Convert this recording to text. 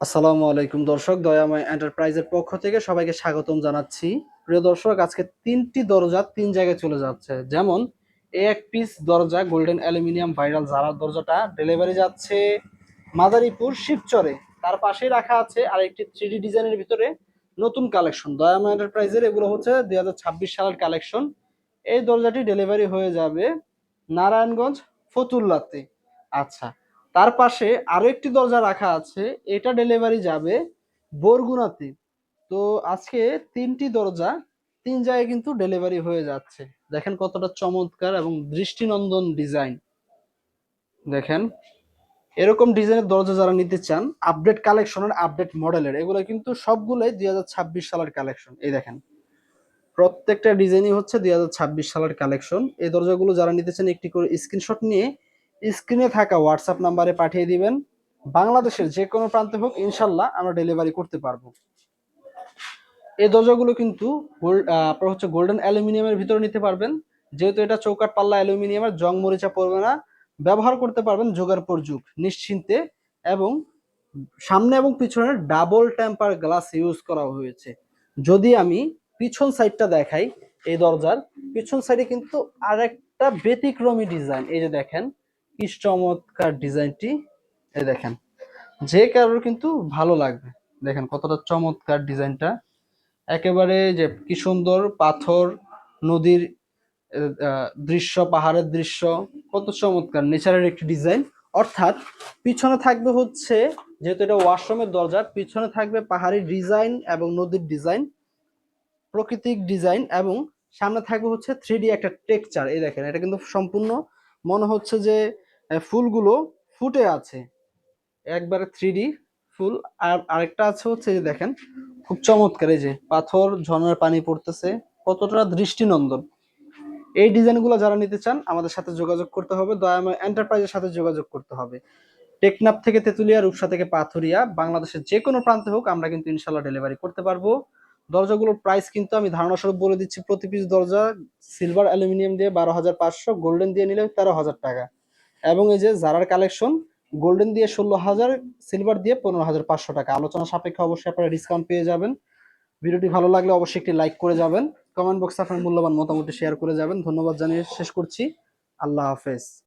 আসসালামু আলাইকুম দর্শক, দয়াময় এন্টারপ্রাইজের পক্ষ থেকে সবাইকে স্বাগতম জানাচ্ছি। প্রিয় দর্শক, আজকে তিনটি দরজা তিন জায়গায় চলে যাচ্ছে। যেমন এ এক পিস দরজা গোল্ডেন অ্যালুমিনিয়াম ভাইরাল জারার দরজাটা ডেলিভারি যাচ্ছে মাদারীপুর শিবচরে। তার পাশেই রাখা আছে আরেকটি থ্রি ডিজাইনের ভিতরে নতুন কালেকশন দয়াময় এন্টারপ্রাইজের এগুলো হচ্ছে দুই হাজার ছাব্বিশ সালের কালেকশন এই দরজাটি ডেলিভারি হয়ে যাবে নারায়ণগঞ্জ ফতুল্লাতে। আচ্ছা তার পাশে আরও একটি দরজা রাখা আছে, এটা ডেলিভারি যাবে বরগুনাতে। তো আজকে তিনটি দরজা, তিন জায়গায় কিন্তু ডেলিভারি হয়ে যাচ্ছে। দেখেন কতটা চমৎকার এবং দৃষ্টিনন্দন ডিজাইন দেখেন, এরকম ডিজাইনের দরজা যারা নিতে চান আপডেট কালেকশনের আপডেট মডেলের এগুলো কিন্তু সবগুলোই দুই হাজার ছাব্বিশ সালের কালেকশন এই দেখেন, প্রত্যেকটা ডিজাইনই হচ্ছে দুই হাজার ছাব্বিশ সালের কালেকশন এই দরজাগুলো যারা নিতে চান, একটি করে স্ক্রিনশট নিয়ে স্ক্রিনে থাকা হোয়াটসঅ্যাপ নাম্বারে পাঠিয়ে দিবেন। বাংলাদেশের যে কোনো প্রান্তে হোক, ইনশাল্লাহ আমরা ডেলিভারি করতে পারব। এই দরজাগুলো কিন্তু গোল্ড আপনার হচ্ছে গোল্ডেন অ্যালুমিনিয়ামের ভিতরে নিতে পারবেন। যেহেতু এটা চৌকাট পাল্লা অ্যালুমিনিয়ামের, জং মরিচা পড়বে না। ব্যবহার করতে পারবেন যুগের পর যুগ, নিশ্চিন্তে। এবং সামনে এবং পিছনে ডাবল টেম্পার গ্লাস ইউজ করা হয়েছে। যদি আমি পিছন সাইডটা দেখাই, এই দরজার, পিছন সাইডে কিন্তু আরেকটা ব্যতিক্রমী ডিজাইন। এই যে দেখেন কি চমৎকার ডিজাইনটি। এই দেখেন, যে কারোর কিন্তু ভালো লাগবে। দেখেন কতটা চমৎকার ডিজাইনটা। একেবারে যে কি সুন্দর পাথর, নদীর দৃশ্য, পাহাড়ের দৃশ্য, কত চমৎকার, নেচারের একটি ডিজাইন। অর্থাৎ পিছনে থাকবে হচ্ছে, যেহেতু এটা ওয়াশরুমের দরজা, পিছনে থাকবে পাহাড়ি ডিজাইন এবং নদীর ডিজাইন, প্রাকৃতিক ডিজাইন এবং সামনে থাকবে হচ্ছে থ্রি একটা টেক্সচার এই দেখেন, এটা কিন্তু সম্পূর্ণ মনে হচ্ছে যে ফুলগুলো ফুটে আছে। একবারে থ্রি ফুল। আর আরেকটা আছে হচ্ছে যে দেখেন, খুব চমৎকার এই যে পাথর, ঝর্ণার পানি পড়তেছে, কতটা দৃষ্টিনন্দন। এই ডিজাইনগুলো যারা নিতে চান, আমাদের সাথে যোগাযোগ করতে হবে। দয়াময় এন্টারপ্রাইজের সাথে যোগাযোগ করতে হবে। টেকনাফ থেকে তেতুলিয়া, রূপসা থেকে পাথুরিয়া, বাংলাদেশের যে কোনো প্রান্তে হোক, আমরা কিন্তু ইনশাল্লাহ ডেলিভারি করতে পারব। দরজাগুলোর প্রাইস কিন্তু আমি ধারণাস্বরূপ বলে দিচ্ছি, প্রতি পিস দরজা সিলভার অ্যালুমিনিয়াম দিয়ে বারো হাজার পাঁচশো গোল্ডেন দিয়ে নিলে তেরো হাজার টাকা। এবং এই যে জারার কালেকশন গোল্ডেন দিয়ে ষোলো হাজার সিলভার দিয়ে পনেরো হাজার পাঁচশো টাকা। আলোচনা সাপেক্ষে অবশ্যই আপনারা ডিসকাউন্ট পেয়ে যাবেন। ভিডিওটি ভালো লাগলে অবশ্যই একটি লাইক করে যাবেন। কমেন্ট বক্সে আপনার মূল্যবান মতামত শেয়ার করে যাবেন। ধন্যবাদ জানিয়ে শেষ করছি। আল্লাহ হাফেজ।